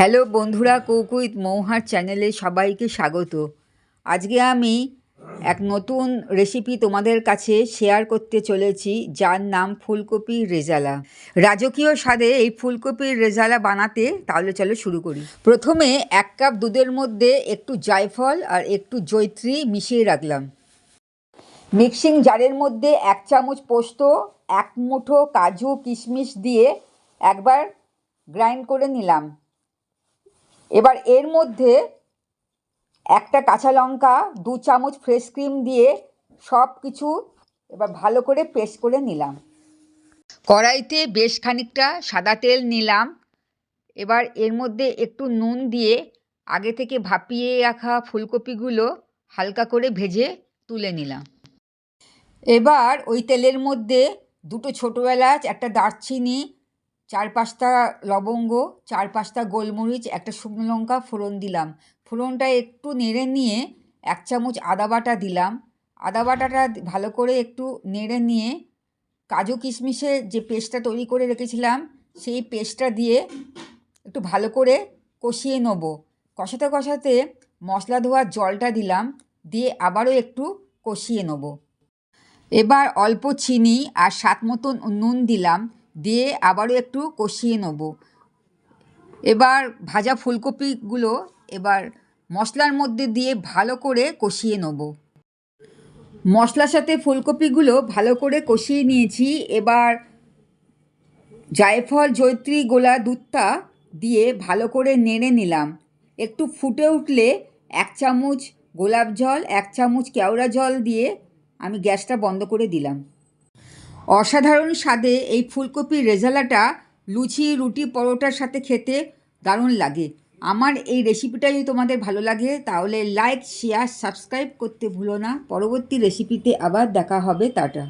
Hello বন্ধুরা কৌকুইত মৌহার চ্যানেলে সবাইকে স্বাগত। আজকে আমি এক নতুন রেসিপি তোমাদের কাছে শেয়ার করতে চলেছি, যার নাম ফুলকপির রেজালা। রাজকীয় স্বাদে এই ফুলকপির রেজালা বানাতে তাহলে চলো শুরু করি। প্রথমে এক কাপ দুধের মধ্যে একটু জায়ফল আর একটু জৈত্রী মিশিয়ে রাখলাম। মিক্সিং জারের মধ্যে এক চামচ পোস্ত, এক মুঠো কাজু কিশমিশ দিয়ে একবার গ্রাইন্ড করে নিলাম। এবার এর মধ্যে একটা কাঁচা লঙ্কা, দু চামচ ফ্রেশ ক্রিম দিয়ে সব কিছু এবার ভালো করে পেস্ট করে নিলাম। কড়াইতে বেশ খানিকটা সাদা তেল নিলাম। এবার এর মধ্যে একটু নুন দিয়ে আগে থেকে ভাপিয়ে রাখা ফুলকপিগুলো হালকা করে ভেজে তুলে নিলাম। এবার ওই তেলের মধ্যে দুটো ছোটো এলাচ একটা দারচিনি চার পাঁচটা লবঙ্গ চার পাঁচটা গোলমরিচ, একটা শুকনো লঙ্কা, ফোড়ন দিলাম। ফোড়নটা একটু নেড়ে নিয়ে এক চামচ আদা বাটা দিলাম। আদা বাটাটা ভালো করে একটু নেড়ে নিয়ে কাজু কিশমিশের যে পেস্টটা তৈরি করে রেখেছিলাম, সেই পেস্টটা দিয়ে একটু ভালো করে কষিয়ে নেব। কষাতে কষাতে মশলা ধোয়ার জলটা দিলাম, দিয়ে আবারও একটু কষিয়ে নেব। এবার অল্প চিনি আর স্বাদ মতন নুন দিলাম। দিয়ে আবারও একটু কষিয়ে নেব। এবার ভাজা ফুলকপিগুলো এবার মশলার মধ্যে দিয়ে ভালো করে কষিয়ে নেব। মশলার সাথে ফুলকপিগুলো ভালো করে কষিয়ে নিয়েছি। এবার জায়ফল জৈত্রী গোলা দুধটা দিয়ে ভালো করে নেড়ে নিলাম। একটু ফুটে উঠলে এক চামচ গোলাপ জল, এক চামচ কেওড়া জল দিয়ে আমি গ্যাসটা বন্ধ করে দিলাম। অসাধারণ স্বাদে এই ফুলকপির রেজালাটা লুচি রুটি পরোটার সাথে খেতে দারুণ লাগে। আমার এই রেসিপিটা যদি তোমাদের ভালো লাগে, তাহলে লাইক শেয়ার সাবস্ক্রাইব করতে ভুলো না। পরবর্তী রেসিপিতে আবার দেখা হবে। টাটা।